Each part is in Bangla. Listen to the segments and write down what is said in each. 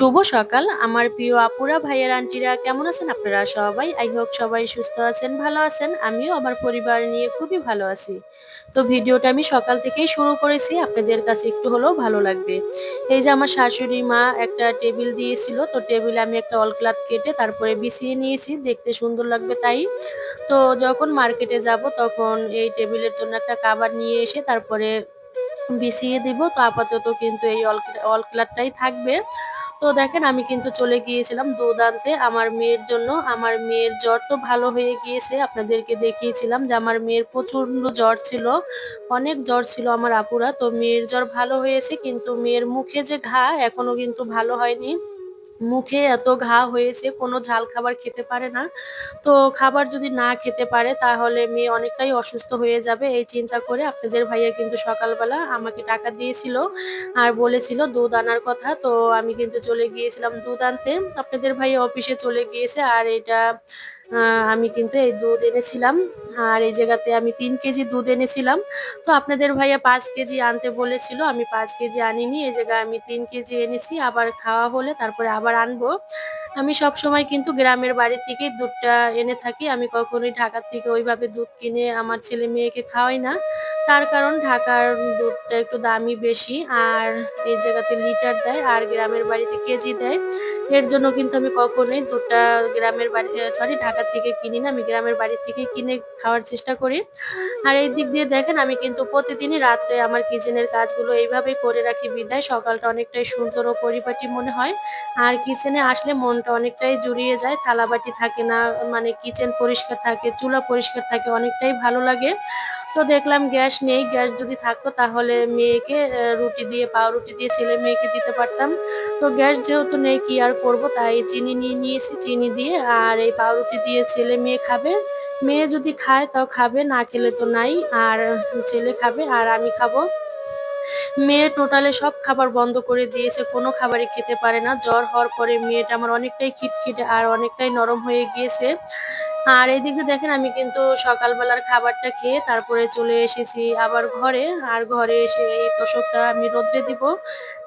শুভ সকাল। আমার প্রিয় আপুরা, ভাইয়ার, আন্টিরা, কেমন আছেন আপনারা সবাই? আই হোক সবাই সুস্থ আছেন, ভালো আছেন। আমিও আমার পরিবার নিয়ে খুবই ভালো আছি। তো ভিডিওটা আমি সকাল থেকেই শুরু করেছি। আপনাদের কাছে একটু হলেও ভালো লাগবে। এই যে আমার শাশুড়ি মা একটা টেবিল দিয়েছিল, তো টেবিলে আমি একটা অলক্লাথ কেটে তারপরে বিছিয়ে নিয়েছি। দেখতে সুন্দর লাগবে তাই। তো যখন মার্কেটে যাব, তখন এই টেবিলের জন্য একটা কাবার নিয়ে এসে তারপরে বিছিয়ে দিব। তো আপাতত কিন্তু এই অল কালারটাই থাকবে। তো দেখেন আমি কিন্তু চলে গিয়েছিলাম দুধ আনতে আমার মেয়ের জন্য। আমার মেয়ের জ্বর তো ভালো হয়ে গিয়েছে। আপনাদেরকে দেখিয়েছিলাম যে আমার মেয়ের প্রচণ্ড জ্বর ছিল। অনেক জ্বর ছিল আমার আপুরা। তো মেয়ের জ্বর ভালো হয়েছে, কিন্তু মেয়ের মুখে যে ঘা এখনও কিন্তু ভালো হয়নি। মুখে এত ঘা হয়েছে, কোনো ঝাল খাবার খেতে পারে না। তো খাবার যদি না খেতে পারে, তাহলে মেয়ে অনেকটাই অসুস্থ হয়ে যাবে। এই চিন্তা করে আপনাদের ভাইয়া কিন্তু সকালবেলা আমাকে টাকা দিয়েছিল আর বলেছিল দুধ আনার কথা। তো আমি কিন্তু চলে গিয়েছিলাম দুধ আনতে। আপনাদের ভাইয়া অফিসে চলে গিয়েছে আর এটা আমি কিন্তু এই দুধ এনেছিলাম। আর এই জায়গাতে আমি তিন কেজি দুধ এনেছিলাম। তো আপনাদের ভাইয়া পাঁচ কেজি আনতে বলেছিল, আমি পাঁচ কেজি আনিনি। এই জায়গায় আমি তিন কেজি এনেছি, আবার খাওয়া হলে তারপরে আবার আনব। আমি সব সময় কিন্তু গ্রামের বাড়ি থেকে দুধটা এনে থাকি। আমি কখনোই ঢাকার থেকে ওইভাবে দুধ কিনে আমার ছেলে মেয়েকে খাওয়াই না। তার কারণ ঢাকার দুধটা একটু দামি বেশি, আর এই জায়গাতে লিটার দেয়, আর গ্রামের বাড়িতে কেজি দেয়। এর জন্য কিন্তু আমি কখনোই দুধটা গ্রামের বাড়ি সরি ঢাকার থেকে কিনি না, আমি গ্রামের বাড়ি থেকে কিনে খাওয়ার চেষ্টা করি। আর এই দিক দিয়ে দেখেন, আমি কিন্তু প্রতিদিনই রাত্রে আমার কিচেনের কাজগুলো এইভাবেই করে রাখি বিদায়। সকালটা অনেকটাই সুন্দর ও পরিপাটি মনে হয়। আর কিচেনে আসলে মনটা অনেকটাই জুড়িয়ে যায়, থালাবাটি থাকে না মানে কিচেন পরিষ্কার থাকে, চুলা পরিষ্কার থাকে, অনেকটাই ভালো লাগে। তো দেখলাম গ্যাস নেই, গ্যাস যদি থাকতো তাহলে মেয়েকে রুটি দিয়ে, পাউরুটি দিয়ে ছেলে মেয়েকে দিতে পারতাম। তো গ্যাস যেহেতু নেই, কি আর করব? তাই চিনি নিয়ে নিয়েছি, চিনি দিয়ে। আর এই পাউরুটি দিয়ে ছেলে মেয়ে খাবে। মেয়ে যদি খায় তাও খাবে, না খেলে তো নাই। আর ছেলে খাবে, আর আমি খাব। মেয়ে টোটালে সব খাবার বন্ধ করে দিয়েছে, কোনো খাবারই খেতে পারে না। জ্বর হওয়ার পরে মেয়েটা আমার অনেকটাই খিটখিটে আর অনেকটাই নরম হয়ে গিয়েছে। আর এদিকে দেখেন আমি কিন্তু সকালবেলার খাবারটা খেয়ে তারপরে চলে এসেছি আবার ঘরে। আর ঘরে এসে এই তোষকটা আমি রোদ্রে দিব।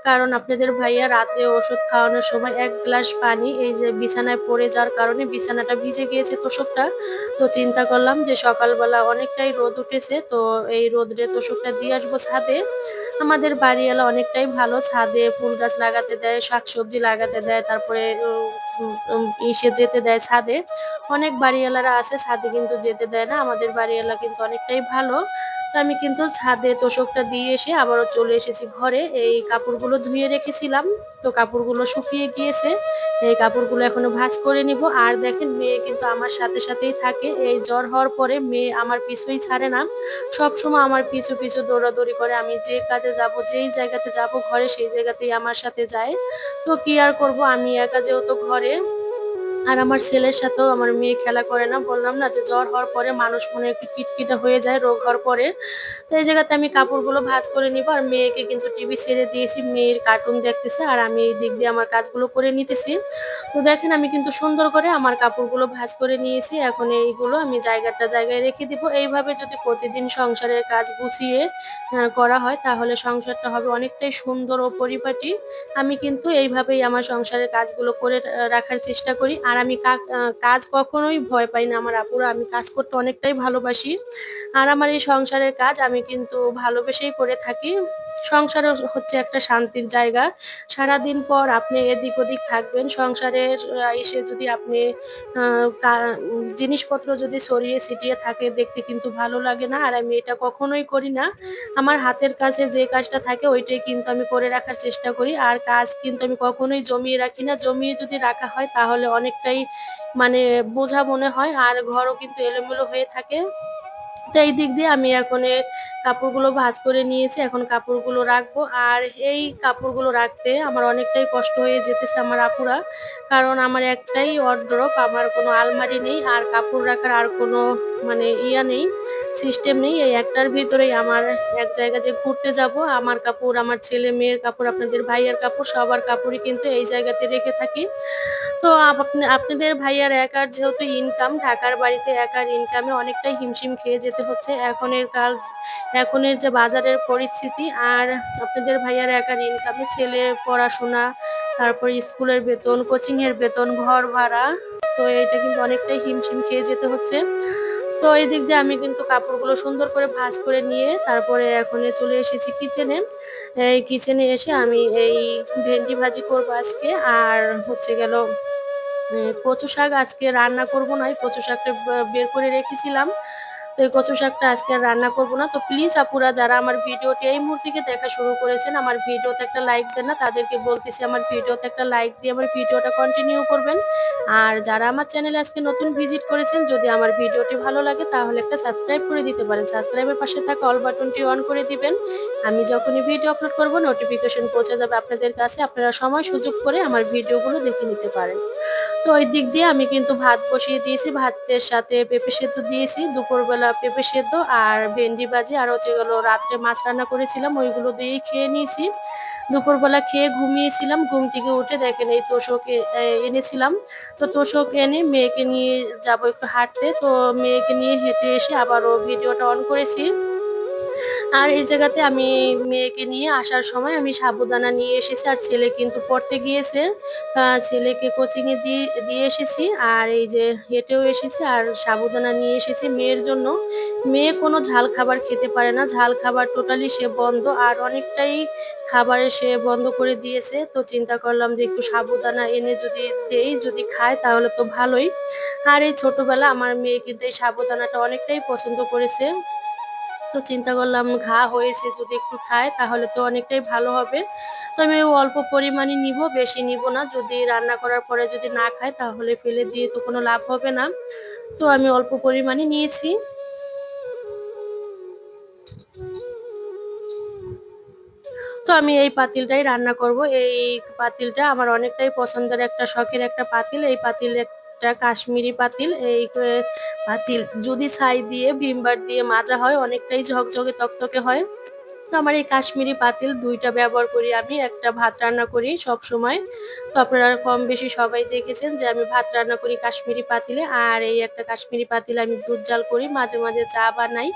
কারণ আপনাদের ভাইয়া রাত্রে ওষুধ খাওয়ানোর সময় এক গ্লাস পানি এই যে বিছানায় পড়ে যাওয়ার কারণে বিছানাটা ভিজে গিয়েছে তোষকটা। তো চিন্তা করলাম যে সকালবেলা অনেকটাই রোদ উঠেছে, তো এই রোদ্রে তোষকটা দিয়ে আসব ছাদে। আমাদের বাড়িওয়ালা অনেকটাই ভালো। ছাদে ফুল গাছ লাগাতে দেয়, শাকসবজি লাগাতে দেয়, তারপরে ইসে যেতে দেয় ছাদে। অনেক বাড়িওয়ালারা আছে, ছাদে কিন্তু যেতে দেয় না। আমাদের বাড়িওয়ালা কিন্তু অনেকটাই ভালো। তো আমি কিন্তু ছাদে তোষকটা দিয়ে এসে আবারও চলে এসেছি ঘরে। এই কাপড়গুলো ধুয়ে রেখেছিলাম। তো কাপড়গুলো শুকিয়ে গিয়েছে। এই কাপড়গুলো এখনও ভাজ করে নিব। আর দেখেন, মেয়ে কিন্তু আমার সাথে সাথেই থাকে। এই জ্বর হওয়ার পরে মেয়ে আমার পিছুই ছাড়ে না। সব সময় আমার পিছু পিছু দৌড়াদৌড়ি করে। আমি যে কাজে যাব, যেই জায়গাতে যাব, ঘরে সেই জায়গাতেই আমার সাথে যায়। তো কি আর করব? আমি একা যেহেতু ঘরে আর আমার ছেলের সাথেও আমার মেয়ে খেলা করে না, বললাম না যে জ্বর হওয়ার পরে মানুষ মনে একটু কিটকিটে হয়ে যায়, রোগ হওয়ার পরে। তো এই জায়গাতে আমি কাপড়গুলো ভাজ করে নিব আর মেয়েকে কিন্তু টিভি ছেড়ে দিয়েছি, মেয়ের কার্টুন দেখতেছে আর আমি এই দিক দিয়ে আমার কাজগুলো করে নিতেছি। তো দেখেন আমি কিন্তু সুন্দর করে আমার কাপড়গুলো ভাজ করে নিয়েছি, এখন এইগুলো আমি জায়গাটা জায়গায় রেখে দিব। এইভাবে যদি প্রতিদিন সংসারের কাজ গুছিয়ে করা হয় তাহলে সংসারটা হবে অনেকটাই সুন্দর ও পরিপাটি। আমি কিন্তু এইভাবেই আমার সংসারের কাজগুলো করে রাখার চেষ্টা করি। আর আমি কাজ কখনোই ভয় পাই না আমার আপুরা। আমি কাজ করতে অনেকটাই ভালোবাসি। আর আমার এই সংসারের কাজ আমি কিন্তু ভালোবেসেই করে থাকি। সংসার হচ্ছে একটা শান্তির জায়গা। সারাদিন পর আপনি এদিক ওদিক থাকবেন। সংসারের এসে যদি আপনি জিনিসপত্র যদি সরিয়ে ছিটিয়ে থাকে, দেখতে কিন্তু ভালো লাগে না। আর আমি এটা কখনোই করি না। আমার হাতের কাছে যে কাজটা থাকে, ওইটাই কিন্তু আমি করে রাখার চেষ্টা করি। আর কাজ কিন্তু আমি কখনোই জমিয়ে রাখি না। জমিয়ে যদি রাখা হয়, তাহলে অনেকটাই মানে বোঝা মনে হয়। আর ঘরও কিন্তু এলোমেলো হয়ে থাকে। তো এই দিক দিয়ে আমি এখন কাপড়গুলো ভাজ করে নিয়েছি, এখন কাপড়গুলো রাখব। আর এই কাপড়গুলো রাখতে আমার অনেকটাই কষ্ট হয়ে যেতেছে আমার আপুরা, কারণ আমার একটাই ওয়ার্ড্রপ আমার কোনো আলমারি নেই, আর কাপড় রাখার আর কোনো মানে ইয়া নেই সিস্টেম নেই। এই একটার ভিতরেই আমার এক জায়গায় যে ঘুরতে যাব, আমার কাপড়, আমার ছেলে মেয়ের কাপড়, আপনাদের ভাইয়ের কাপড়, সবার কাপড়ই কিন্তু এই জায়গাতে রেখে থাকি। তো আপনাদের ভাইয়ার একার যেহেতু ইনকাম ঢাকার বাড়িতে একার ইনকামে অনেকটাই হিমশিম খেয়ে যেতে হচ্ছে। এখনের কাজ, এখনের যে বাজারের পরিস্থিতি আর আপনাদের ভাইয়ার একার ইনকামে ছেলে পড়াশোনা, তারপর স্কুলের বেতন কোচিংয়ের বেতন, ঘর ভাড়া, তো এটা কিন্তু অনেকটাই হিমশিম খেয়ে যেতে হচ্ছে। তো এই দিক দিয়ে আমি কিন্তু কাপড়গুলো সুন্দর করে ভাজ করে নিয়ে তারপরে এখন চলে এসেছি কিচেনে এই কিচেনে এসে আমি এই ভেন্ডি ভাজি করব আজকে। আর হচ্ছে গেল কচু শাক আজকে রান্না করব না কচু শাকটা বের করে রেখেছিলাম। তো এই কচু শাকটা আজকে আর রান্না করব না। তো প্লিজ আপুরা যারা আমার ভিডিওটি এই মুহূর্তে দেখা শুরু করেছেন, আমার ভিডিওতে একটা লাইক দেন না, তাদেরকে বলতেছি আমার ভিডিওতে একটা লাইক দিয়ে আমার ভিডিওটা কন্টিনিউ করবেন। আর যারা আমার চ্যানেলে আজকে নতুন ভিজিট করেছেন, যদি আমার ভিডিওটি ভালো লাগে, তাহলে একটা সাবস্ক্রাইব করে দিতে পারেন। সাবস্ক্রাইবের পাশে থাকা অল বাটনটি অন করে দিবেন। আমি যখনই ভিডিও আপলোড করব নোটিফিকেশন পৌঁছে যাবে আপনাদের কাছে। আপনারা সময় সুযোগ করে আমার ভিডিওগুলো দেখে নিতে পারেন। তো ওই দিক দিয়ে আমি কিন্তু ভাত বসিয়ে দিয়েছি। ভাতের সাথে পেঁপে সেদ্ধ দিয়েছি, দুপুরবেলা পেঁপে সেদ্ধ আর ভেন্ডি ভাজি আর হচ্ছে গেলো রাত্রে মাছ রান্না করেছিলাম, ওইগুলো দিয়েই খেয়ে নিয়েছি। দুপুরবেলা খেয়ে ঘুমিয়েছিলাম, ঘুম থেকে উঠে দেখেন এই তোষক এনেছিলাম। তো তোষক এনে মেয়েকে নিয়ে যাব একটু হাঁটতে। তো মেয়েকে নিয়ে হেঁটে এসে আবারও ভিডিওটা অন করেছি। আর এই জায়গাতে আমি মেয়েকে নিয়ে আসার সময় আমি সাবুদানা নিয়ে এসেছি আর ছেলে কিন্তু পড়তে গিয়েছে। ছেলেকে কোচিংয়ে দিয়ে দিয়ে এসেছি আর এই যে হেঁটেও এসেছি আর সাবুদানা নিয়ে এসেছি মেয়ের জন্য। মেয়ে কোনো ঝাল খাবার খেতে পারে না, ঝাল খাবার টোটালি সে বন্ধ আর অনেকটাই খাবারে সে বন্ধ করে দিয়েছে। তো চিন্তা করলাম যে একটু সাবুদানা এনে যদি দেই, যদি খায় তাহলে তো ভালোই। আর এই ছোটবেলা আমার মেয়ে কিন্তু এই সাবুদানাটা অনেকটাই পছন্দ করেছে। তো চিন্তা করলাম ঘা হয়েছে যদি একটু খায় তাহলে তো অনেকটাই ভালো হবে। তো আমি অল্প পরিমাণে নিব, বেশি নিব না। যদি রান্না করার পরে যদি না খায় তাহলে ফেলে দিয়ে তো কোনো লাভ হবে না। তো আমি অল্প পরিমাণে নিয়েছি। তো আমি এই পাতিলটাই রান্না করব। এই পাতিলটা আমার অনেকটাই পছন্দের, একটা শখের একটা পাতিল। এই পাতিল একটা কাশ্মীরি পাতিল, এই পাতিল, যদি ছাই দিয়ে ভিমবার দিয়ে মাজা হয়, অনেকটাই ঝকঝকে তকতকে হয়। তো আমার এই কাশ্মীরি পাতিল দুইটা ব্যবহার করি আমি, একটা ভাত রান্না করি সব সময়। তো আপনারা কম বেশি সবাই দেখেছেন যে আমি ভাত রান্না করি কাশ্মীরি পাতিলে, আর এই একটা কাশ্মীরি পাতিলে আমি দুধ জাল করি, মাঝে মাঝে চা বানাই।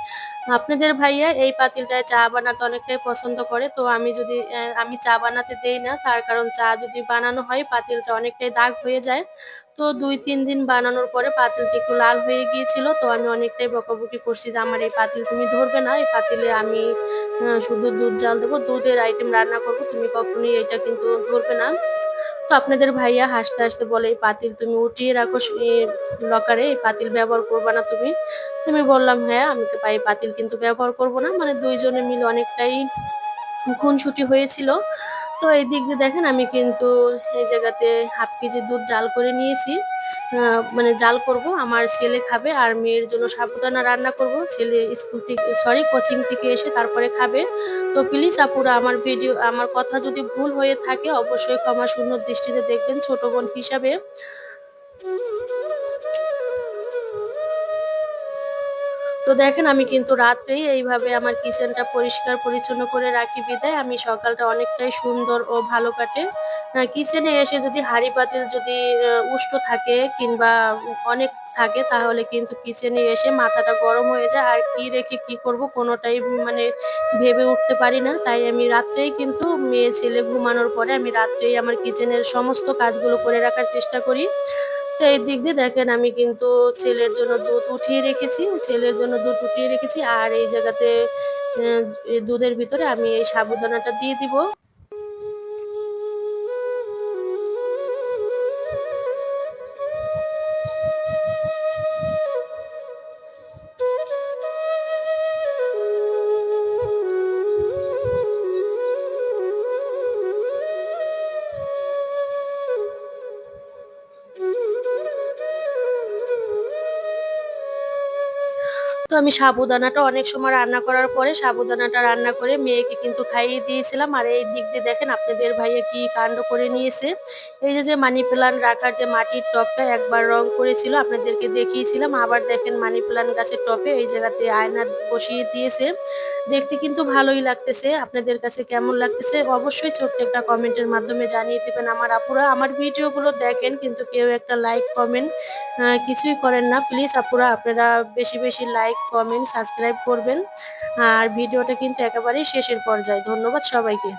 আপনাদের ভাইয়া এই পাতিলটায় চা বানাতে অনেকটাই পছন্দ করে, তো আমি যদি আমি চা বানাতে দেই না, তার কারণ চা যদি বানানো হয়, পাতিলটা অনেকটাই দাগ হয়ে যায়। তো দুই, তিন দিন বানানোর পরে পাতিলটি একটু লাল হয়ে গিয়েছিল। তো আমি অনেকটাই বকাবকি করছি যে, আমার এই পাতিল তুমি ধরবে না। এই পাতিলে আমি শুধু দুধ, জাল দেবো। দুধের আইটেম রান্না করব। তুমি কখনোই এটা কিন্তু ধরবে না। তো আপনাদের ভাইয়া হাসতে হাসতে বলে, এই পাতিল তুমি উঠিয়ে রাখো লকারে। এই পাতিল ব্যবহার করবা না তুমি। তুমি বললাম হ্যাঁ আমি তো পাই পাতিল কিন্তু ব্যবহার করব না। মানে দুইজনে মিলে অনেকটাই খুনসুটি হয়েছিল। তো এই দিক দিয়ে দেখেন, আমি কিন্তু এই জায়গাতে হাফ কেজি দুধ জাল করে নিয়েছি। মানে জাল করব, আমার ছেলে খাবে আর মেয়ের জন্য সাবুদানা রান্না করব। ছেলে স্কুল থেকে সরি কোচিং থেকে এসে তারপরে খাবে। তো প্লিজ আপুরা, আমার ভিডিও আমার কথা যদি ভুল হয়ে থাকে, অবশ্যই ক্ষমা শূন্য দৃষ্টিতে দেখবেন ছোট বোন হিসাবে। তো দেখেন, আমি কিন্তু রাতেই এইভাবে আমার কিচেনটা পরিষ্কার পরিচ্ছন্ন করে রাখি বিদায়। আমি সকালটা অনেকটাই সুন্দর ও ভালো কাটে। কিচেনে এসে যদি হাঁড়ি পাতিল যদি উষ্ণ থাকে কিংবা অনেক থাকে, তাহলে কিন্তু কিচেনে এসে মাথাটা গরম হয়ে যায়। আর কি রেখে কি করব কোনোটাই মানে ভেবে উঠতে পারি না। তাই আমি রাত্রেই কিন্তু মেয়ে ছেলে ঘুমানোর পরে আমি রাত্রেই আমার কিচেনের সমস্ত কাজগুলো করে রাখার চেষ্টা করি। তো এই দিক দিয়ে দেখেন, আমি কিন্তু ছেলের জন্য দুধ উঠিয়ে রেখেছি, ছেলের জন্য দুধ উঠিয়ে রেখেছি, আর এই জায়গাতে দুধের ভিতরে আমি এই সাবুদানাটা দিয়ে দিব। তো আমি সাবুদানাটা অনেক সময় রান্না করার পরে সাবুদানাটা রান্না করে মেয়েকে কিন্তু খাইয়ে দিয়েছিলাম। আর এই দিক দিয়ে দেখেন আপনাদের ভাইয়া কি কাণ্ড করে নিয়েছে। এই যে মানি প্লান্ট রাখার যে মাটির টপটা একবার রং করেছিল, আপনাদেরকে দেখিয়েছিলাম। আবার দেখেন মানি প্লান্ট গাছের টপে এই জায়গাতে আয়না বসিয়ে দিয়েছে। দেখতে কিন্তু ভালোই লাগতেছে। আপনাদের কাছে কেমন লাগতেছে অবশ্যই ছোট্ট একটা কমেন্টের মাধ্যমে জানিয়ে দেবেন আমার আপুরা। আমার ভিডিওগুলো দেখেন কিন্তু কেউ একটা লাইক, কমেন্ট কিছুই করেন না। প্লিজ আপুরা, আপনারা বেশি বেশি লাইক কমেন্ট সাবস্ক্রাইব করবেন। আর ভিডিওটা কিন্তু একেবারেই শেষের পর্যায়ে। ধন্যবাদ সবাইকে।